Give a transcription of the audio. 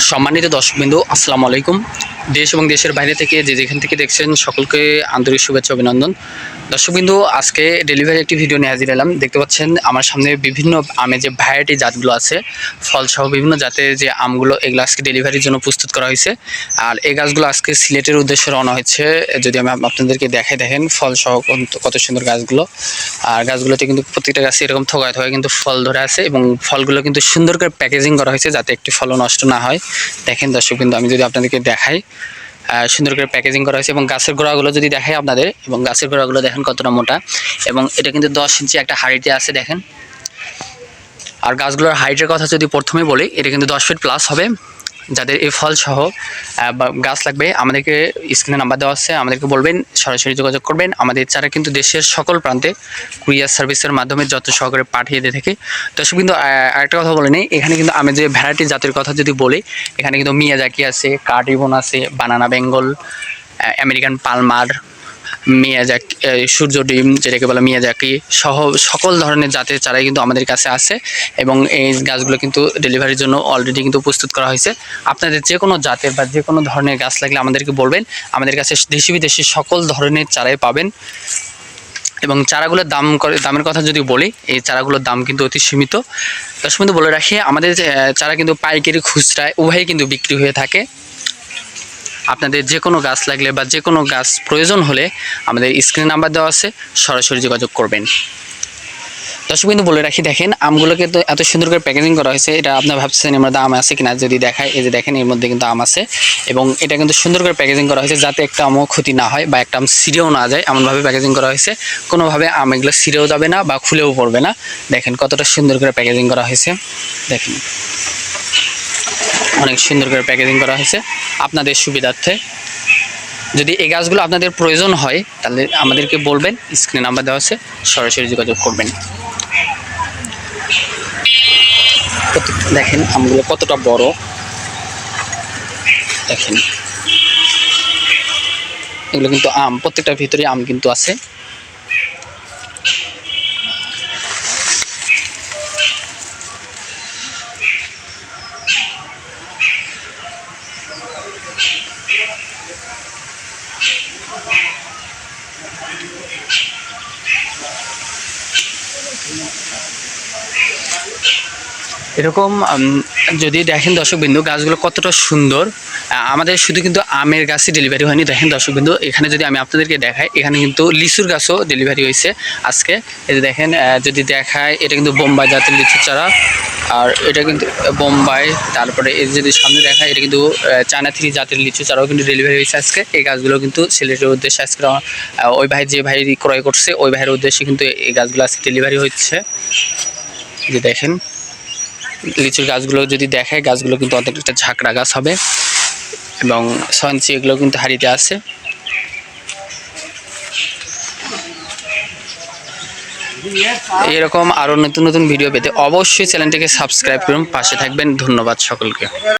সম্মানিত দর্শকবিন্দু, আসসালামু আলাইকুম। দেশ এবং দেশের বাইরে থেকে যে যেখান থেকে দেখছেন, সকলকে আন্তরিক শুভেচ্ছা, অভিনন্দন। দর্শকবিন্দু, আজকে ডেলিভারি একটি ভিডিও নিয়ে হাজির এলাম। দেখতে পাচ্ছেন, আমার সামনে বিভিন্ন আমের যে ভ্যারাইটি জাতগুলো আছে, ফলসহ বিভিন্ন জাতের যে আমগুলো, এগুলো আজকে ডেলিভারির জন্য প্রস্তুত করা হয়েছে। আর এই গাছগুলো আজকে সিলেটের উদ্দেশ্যে রওনা হয়েছে। যদি আমি আপনাদেরকে দেখাই, দেখেন, ফলসহ কত- সুন্দর গাছগুলো। আর গাছগুলোতে কিন্তু প্রত্যেকটা গাছে এরকম থোকায় থোকায় কিন্তু ফল ধরে আছে এবং ফলগুলো কিন্তু সুন্দর করে প্যাকেজিং করা হয়েছে যাতে একটি ফলও নষ্ট না হয়। দেখেন দর্শক কিন্তু আমি যদি আপনাদেরকে দেখাই সুন্দর করে প্যাকেজিং করা হয়েছে এবং গাছের গোড়াগুলো যদি দেখাই আপনাদের, এবং গাছের গোড়াগুলো দেখেন কতটা মোটা, এবং এটা কিন্তু দশ ইঞ্চি একটা হাড়িতে আছে দেখেন। আর গাছগুলোর হাইটের কথা যদি প্রথমে বলি, এটা কিন্তু দশ ফিট প্লাস হবে। যাদের এই ফল সহ বা গাছ লাগবে, আমাদেরকে স্ক্রিনে নাম্বার দেওয়া আছে, আমাদেরকে বলবেন, সরাসরি যোগাযোগ করবেন। আমাদের চারা কিন্তু দেশের সকল প্রান্তে কুরিয়ার সার্ভিসের মাধ্যমে যত সহকারে পাঠিয়ে দিয়ে থাকে। তো সব কিন্তু আরেকটা কথা বলে নেই, এখানে কিন্তু আমি যে ভ্যারাইটি জাতের কথা যদি বলি, এখানে কিন্তু মিয়াজাকি আছে, কার্ডিবন আছে banana Bengal American Palmer Miyazaki সূর্য ডিম, যেটাকে বলে মিয়াজাকি সহ সকল ধরনের জাতের চারাই কিন্তু আমাদের কাছে আছে এবং এই গাছগুলো কিন্তু ডেলিভারির জন্য অলরেডি কিন্তু প্রস্তুত করা হয়েছে। আপনাদের যে কোনো জাতের বা যে কোনো ধরনের গাছ লাগলে আমাদেরকে বলবেন। আমাদের কাছে দেশি বিদেশি সকল ধরনের চারাই পাবেন। এবং চারাগুলোর দাম দামের কথা যদি বলি, এই চারাগুলোর দাম কিন্তু অতি সীমিত। দর্শক বন্ধু, বলে রাখি, আমাদের চারা কিন্তু পাইকারি খুচরায় উভয়ই কিন্তু বিক্রি হয়ে থাকে। আপনাদের যে কোনো গাছ লাগলে বা যে কোনো গাছ প্রয়োজন হলে আমাদের স্ক্রিন নাম্বার দেওয়া আছে, সরাসরি যোগাযোগ করবেন। দর্শক বিন্দু, বলে রাখি, দেখেন আমগুলোকে তো এত সুন্দর করে প্যাকেজিং করা হয়েছে, এটা আপনার ভাবছেন এর মধ্যে আম আছে কিনা, যদি দেখায়, এই যে দেখেন, এর মধ্যে কিন্তু আম আছে, এবং এটা কিন্তু সুন্দর করে প্যাকেজিং করা হয়েছে, যাতে একটা আমও ক্ষতি না হয় বা একটা আম ছিঁড়েও না যায়, এমনভাবে প্যাকেজিং করা হয়েছে। কোনোভাবে আম এগুলো ছিঁড়েও যাবে না বা খুলেও পড়বে না। দেখেন, কতটা সুন্দর করে প্যাকেজিং করা হয়েছে। দেখেন। অনেক সুন্দর করে প্যাকেজিং করা হয়েছে। আপনাদের সুবিধার্থে। যদি এই গাছগুলো আপনাদের প্রয়োজন হয়, তাহলে আমাদেরকে বলবেন স্ক্রিনে নাম্বার দেওয়া আছে, সরাসরি যোগাযোগ করবেন। দেখেন, আমগুলো কতটা বড়। দেখেন। এগুলো কিন্তু আম, প্রত্যেকটার ভিতরে আম কিন্তু আছে। এরকম যদি দেখেন দর্শকবিন্দু, গাছগুলো কতটা সুন্দর। আমাদের শুধু কিন্তু আমের গাছই ডেলিভারি হয়নি। দেখেন দর্শকবিন্দু, এখানে যদি আমি আপনাদেরকে দেখাই, এখানে কিন্তু লিচুর গাছও ডেলিভারি হয়েছে আজকে। এই দেখেন যদি দেখায় এটা কিন্তু বোম্বাই জাতের লিচুর চারা। আর এটা কিন্তু বোম্বাই, তারপরে এর যদি সামনে দেখায় এটা কিন্তু চায়না থ্রি জাতের লিচু চারাও কিন্তু ডেলিভারি হয়েছে আজকে। এই গাছগুলো কিন্তু সিলেটের উদ্দেশ্যে আজকে ওই ভাই যে ভাই ক্রয় করছে, ওই ভাইয়ের উদ্দেশ্যে কিন্তু এই গাছগুলো আজকে ডেলিভারি হচ্ছে। যে দেখেন লিচুর গাছগুলো যদি দেখায়, গাছগুলো কিন্তু অনেকটা ঝাঁকড়া গাছ হবে এবং সঞ্চি এগুলো কিন্তু হারিতে আছে। এরকম আরও নতুন নতুন ভিডিও পেতে অবশ্যই চ্যানেলটিকে সাবস্ক্রাইব করুন, পাশে থাকবেন। ধন্যবাদ সকলকে।